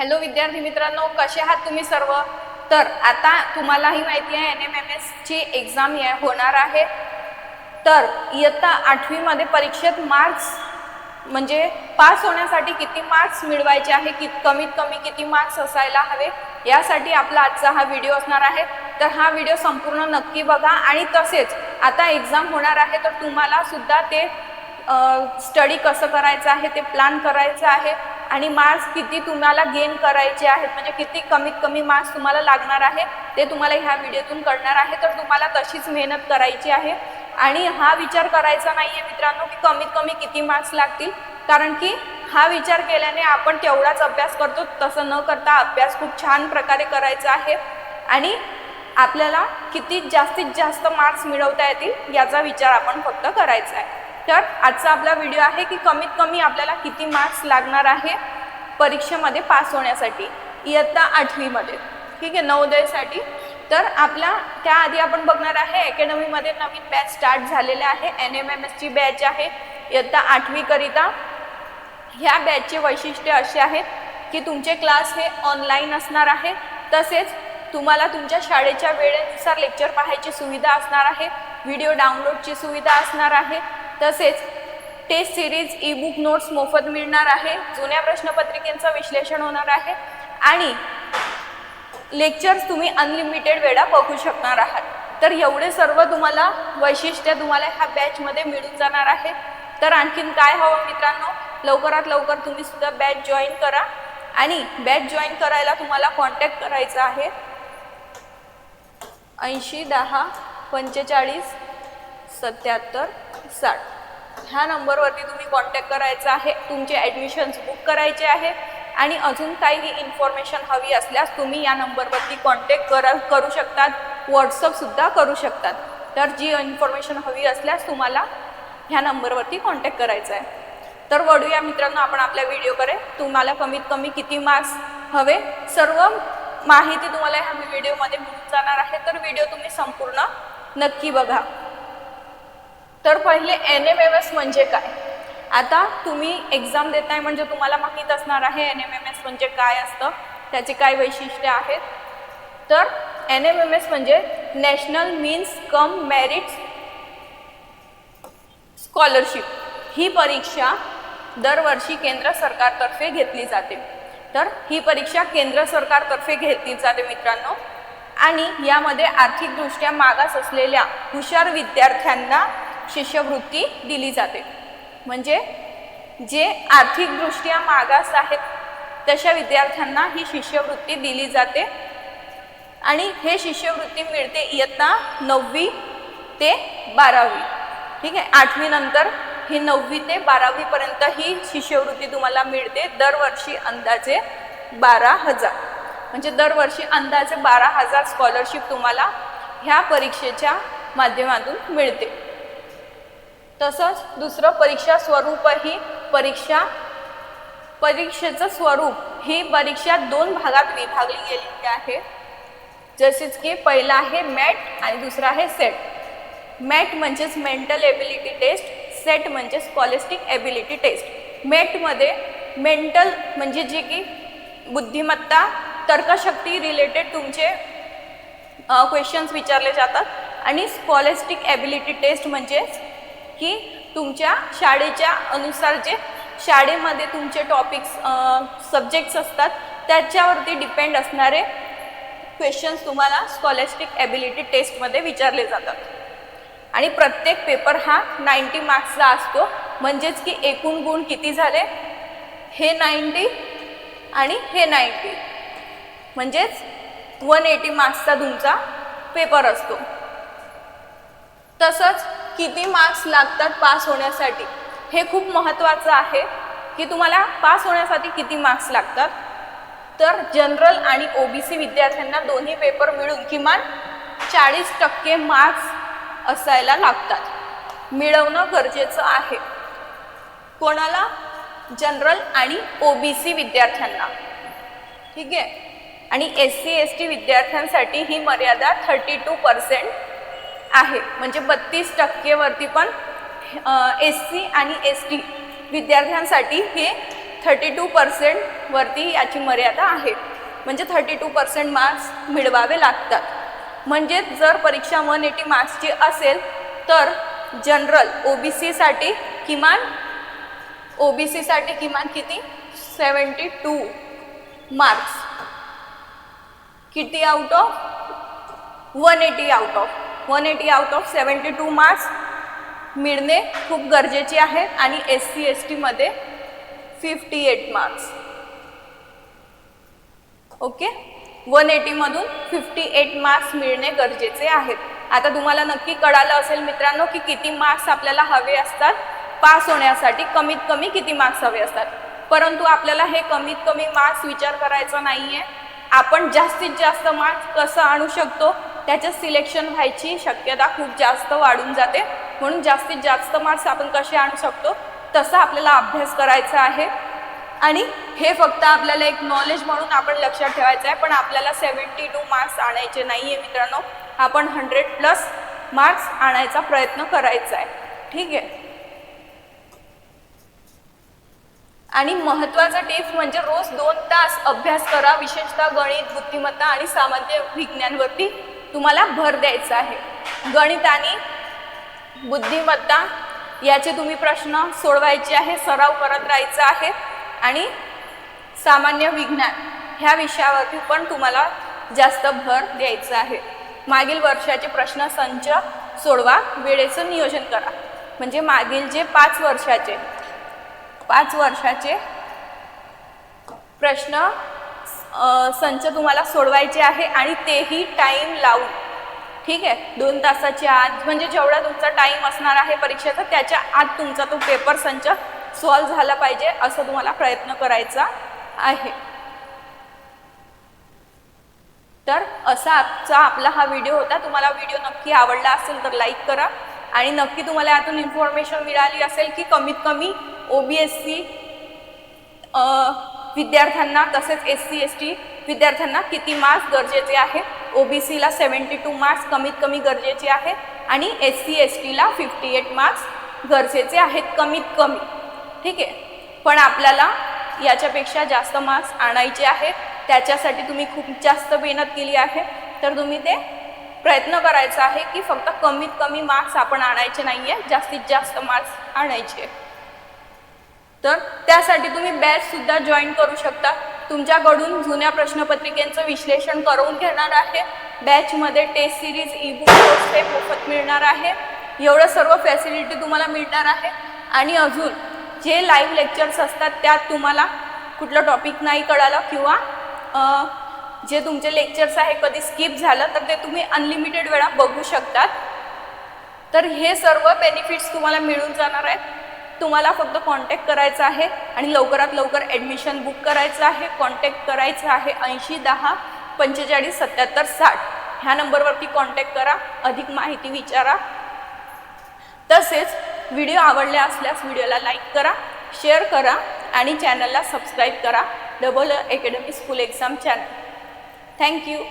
Hello विद्यार्थी मित्रांनो कसे आहात तुम्ही सर्व? तर आता तुम्हालाही माहिती आहे एन एम एम एसची एक्झाम होणार आहे. तर इयत्ता आठवीमध्ये परीक्षेत मार्क्स म्हणजे पास होण्यासाठी किती मार्क्स मिळवायचे आहे कि कमीत कमी किती मार्क्स असायला हवे यासाठी आपला आजचा हा व्हिडिओ असणार आहे. तर हा व्हिडिओ संपूर्ण नक्की बघा आणि तसेच आता एक्झाम होणार आहे तर तुम्हाला सुद्धा ते स्टडी कसं करायचं आहे ते प्लॅन करायचं आहे. आणि मार्क्स किती तुम्हाला गेन करायचे आहेत म्हणजे किती कमीत कमी मार्क्स तुम्हाला लागणार आहे ते तुम्हाला ह्या व्हिडिओतून कळणार आहे. तर तुम्हाला तशीच मेहनत करायची आहे. आणि हा विचार करायचा नाही आहे मित्रांनो की कमीत कमी किती मार्क्स लागतील. कारण की हा विचार केल्याने आपण तेवढाच अभ्यास करतो तसं न करता अभ्यास खूप छान प्रकारे करायचा आहे. आणि आपल्याला किती जास्तीत जास्त मार्क्स मिळवता येतील याचा विचार आपण फक्त करायचा आहे. तर आजचा आपला व्हिडिओ आहे की कमीत कमी आपल्याला किती मार्क्स लागणार आहे परीक्षेमध्ये पास होण्यासाठी? इयत्ता आठवीमध्ये. ठीक आहे नवोदयसाठी. तर आपला त्याआधी आपण बघणार आहे अकॅडमीमध्ये नवीन बॅच स्टार्ट झालेले आहे. एन एम एम एसची बॅच आहे. इयत्ता आठवीकरिता. ह्या बॅचचे वैशिष्ट्य असे आहेत की तुमचे क्लास हे ऑनलाईन असणार आहे. तसेच तुम्हाला तुमच्या शाळेच्या वेळेनुसार लेक्चर पाहायची सुविधा असणार आहे. व्हिडिओ डाउनलोडची सुविधा असणार आहे. तसेच test series e book notes मोफत मिळणार आहे. जुन्या प्रश्नपत्रिकेचं विश्लेषण होणार आहे. आणि लेक्चर्स तुम्ही अनलिमिटेड वेळा बघू शकणार आहात. तर एवढे सर्व तुम्हाला वैशिष्ट्य तुम्हाला ह्या बॅचमध्ये मिळून जाणार आहे. तर आणखीन काय हवं मित्रांनो? लवकरात लवकर तुम्ही सुद्धा बॅच जॉईन करा. आणि बॅच जॉईन करायला तुम्हाला कॉन्टॅक्ट करायचा आहे. ऐंशी दहा पंचेचाळीस सत्याहत्तर साठ. ह्या नंबरवरती तुम्ही कॉन्टॅक्ट करायचा आहे तुमचे ॲडमिशन्स बुक करायचे आहे आणि अजून काही इन्फॉर्मेशन हवी असल्यास तुम्ही या नंबरवरती कॉन्टॅक्ट करा करू शकतात व्हॉट्सअपसुद्धा करू शकतात. तर जी इन्फॉर्मेशन हवी असल्यास तुम्हाला ह्या नंबरवरती कॉन्टॅक्ट करायचा आहे. तर वळूया मित्रांनो आपण आपल्या व्हिडिओकडे तुम्हाला कमीत कमी किती मार्क्स हवे? सर्व माहिती तुम्हाला ह्या व्हिडिओमध्ये मिळून जाणार आहे. तर व्हिडिओ तुम्ही संपूर्ण नक्की बघा. तर पहिले एन एम एम एस म्हणजे काय? आता तुम्ही एक्झाम देताय म्हणजे तुम्हाला माहीत असणार आहे एन एम एम एस म्हणजे काय असतं त्याचे काय वैशिष्ट्य आहेत. तर एन एम एम एस म्हणजे national means cum merit scholarship ही परीक्षा दरवर्षी केंद्र सरकारतर्फे घेतली जाते. तर ही परीक्षा केंद्र सरकारतर्फे घेतली जाते मित्रांनो. आणि यामध्ये आर्थिकदृष्ट्या मागास असलेल्या हुशार विद्यार्थ्यांना शिष्यवृत्ती दिली जाते. म्हणजे जे आर्थिकदृष्ट्या मागास आहेत तशा विद्यार्थ्यांना ही शिष्यवृत्ती दिली जाते. आणि हे शिष्यवृत्ती मिळते इयत्ता नववी ते बारावी. ठीक आहे? आठवीनंतर ही नववी ते बारावीपर्यंत ही शिष्यवृत्ती तुम्हाला मिळते दरवर्षी अंदाजे बारा हजार. म्हणजे दरवर्षी अंदाजे बारा हजार स्कॉलरशिप तुम्हाला ह्या परीक्षेच्या माध्यमातून मिळते. तसंच दुसरं परीक्षा स्वरूप ही परीक्षा परीक्षेचं स्वरूप ही परीक्षा दोन भागात विभागली गेलेली आहे. जसेच की पहिला आहे मॅट आणि दुसरा आहे सेट. मॅट म्हणजेच मेंटल एबिलिटी टेस्ट सेट म्हणजे स्कॉलिस्टिक एबिलिटी टेस्ट. मॅटमध्ये मेंटल म्हणजे जे की बुद्धिमत्ता तर्कशक्ती रिलेटेड तुमचे क्वेश्चन्स विचारले जातात. आणि स्कॉलिस्टिक ॲबिलिटी टेस्ट म्हणजेच की तुमच्या शाळेच्या अनुसार जे शाळेमध्ये तुमचे टॉपिक्स सब्जेक्ट्स असतात त्याच्यावरती डिपेंड असणारे क्वेश्चन्स तुम्हाला स्कॉलॅस्टिक ॲबिलिटी टेस्टमध्ये विचारले जातात. आणि प्रत्येक पेपर हा नाईंटी मार्क्सचा असतो. म्हणजेच की एकूण गुण किती झाले? हे नाईंटी आणि हे नाईंटी म्हणजेच वन एटी मार्क्सचा तुमचा पेपर असतो. तसंच किती मार्क्स लागतात पास होण्यासाठी? हे खूप महत्त्वाचं आहे की तुम्हाला पास होण्यासाठी किती मार्क्स लागतात. तर जनरल आणि ओ बी सी विद्यार्थ्यांना दोन्ही पेपर मिळून किमान चाळीस टक्के मार्क्स असायला लागतात. मिळवणं गरजेचं आहे. कोणाला? जनरल आणि ओ बी सी विद्यार्थ्यांना. ठीक आहे? आणि एस सी एस टी विद्यार्थ्यांसाठी ही मर्यादा थर्टी टू पर्सेंट आहे. म्हणजे बत्तीस टक्केवरती पण एस सी आणि एस टी विद्यार्थ्यांसाठी हे थर्टी टू पर्सेंटवरती याची मर्यादा आहे. म्हणजे थर्टी टू पर्सेंट मार्क्स मिळवावे लागतात. म्हणजे जर परीक्षा वन एटी मार्क्सची असेल तर जनरल ओ बी सीसाठी किमान ओ बी सीसाठी किमान किती? सेवन्टी टू मार्क्स किती out of one eighty out of one eighty out of seventy two marks मिळणे खूप गरजेचे आहे आणि एस सी एस टीमध्ये fifty eight marks okay one एटीमधून fifty eight marks मिळणे गरजेचे आहेत आता तुम्हाला नक्की कळालं असेल मित्रांनो की किती मार्क्स आपल्याला हवे असतात. पास होण्यासाठी कमीत कमी किती मार्क्स हवे असतात. परंतु आपल्याला हे कमीत कमी मार्क्स विचार करायचा नाही आहे आपण जास्तीत जास्त मार्क्स कसं आणू शकतो? त्याच्यात सिलेक्शन व्हायची शक्यता खूप जास्त वाढून जाते. म्हणून जास्तीत जास्त मार्क्स आपण कसे आणू शकतो तसा आपल्याला अभ्यास करायचा आहे. आणि हे फक्त आपल्याला एक नॉलेज म्हणून आपण लक्षात ठेवायचं आहे पण आपल्याला सेवन्टी टू मार्क्स आणायचे नाही आहे मित्रांनो. आपण हंड्रेड प्लस मार्क्स आणायचा प्रयत्न करायचा आहे. ठीक आहे? आणि महत्त्वाचा टिप्स म्हणजे रोज दोन तास अभ्यास करा विशेषतः गणित बुद्धिमत्ता आणि सामान्य विज्ञानवरती. तुम्हाला भर द्यायचा आहे. गणित आणि बुद्धिमत्ता याचे तुम्ही प्रश्न सोडवायचे आहे सराव करत राहायचा आहे आणि सामान्य विज्ञान ह्या विषयावरती पण तुम्हाला जास्त भर द्यायचा आहे. मागील वर्षाचे प्रश्न संच सोडवा वेळेचं नियोजन करा. म्हणजे मागील जे पाच वर्षाचे पाच वर्षाचे प्रश्न संच तुम्हाला सोडवायचे आहे आणि तेही टाईम लावून. ठीक आहे? दोन तासाच्या आत म्हणजे जेवढा तुमचा टाईम असणार आहे परीक्षेचा त्याच्या आत तुमचा तो पेपर संच सॉल्व झाला पाहिजे असं तुम्हाला प्रयत्न करायचा आहे. तर असा आजचा आपला हा व्हिडिओ होता. तुम्हाला व्हिडिओ नक्की आवडला असेल तर लाईक करा. आणि नक्की तुम्हाला यातून इन्फॉर्मेशन मिळाली असेल की कमीत कमी ओ बी एस सी विद्यार्थ्यांना तसेच एस सी एस टी विद्यार्थ्यांना किती मार्क्स गरजेचे आहे? ओ बी सीला सेवन्टी टू मार्क्स कमीत कमी गरजेचे आहे आणि एस सी एस टीला फिफ्टी एट मार्क्स गरजेचे आहेत कमीत कमी. ठीक आहे? पण आपल्याला याच्यापेक्षा जास्त मार्क्स आणायचे आहे त्याच्यासाठी तुम्ही खूप जास्त मेहनत केली आहे. तर तुम्ही ते प्रयत्न करायचा आहे की फक्त कमीत कमी मार्क्स आपण आणायचे नाही आहे जास्तीत जास्त मार्क्स आणायचे. तर त्यासाठी तुम्ही बॅचसुद्धा जॉईन करू शकता. तुमच्याकडून जुन्या प्रश्नपत्रिकेचं विश्लेषण करून घेणार आहे. बॅचमध्ये test series e book course हे मोफत मिळणार आहे. एवढं सर्व फॅसिलिटी तुम्हाला मिळणार आहे. आणि अजून जे लाईव्ह लेक्चर्स असतात त्यात तुम्हाला कुठलं टॉपिक नाही कळालं किंवा जे तुमचे लेक्चर्स आहे कधी स्किप झालं तर ते तुम्ही अनलिमिटेड वेळा बघू शकतात. तर हे सर्व बेनिफिट्स तुम्हाला मिळून जाणार आहेत. तुम्हाला फक्त कॉन्टॅक्ट करायचा आहे आणि लवकरात लवकर ॲडमिशन बुक करायचं आहे. कॉन्टॅक्ट करायचं आहे ऐंशी दहा पंचेचाळीस सत्याहत्तर साठ. ह्या नंबरवरती कॉन्टॅक्ट करा. अधिक माहिती विचारा. तसेच व्हिडिओ आवडले असल्यास व्हिडिओला लाईक करा शेअर करा आणि चॅनलला सबस्क्राईब करा. Double academy school exam channel thank you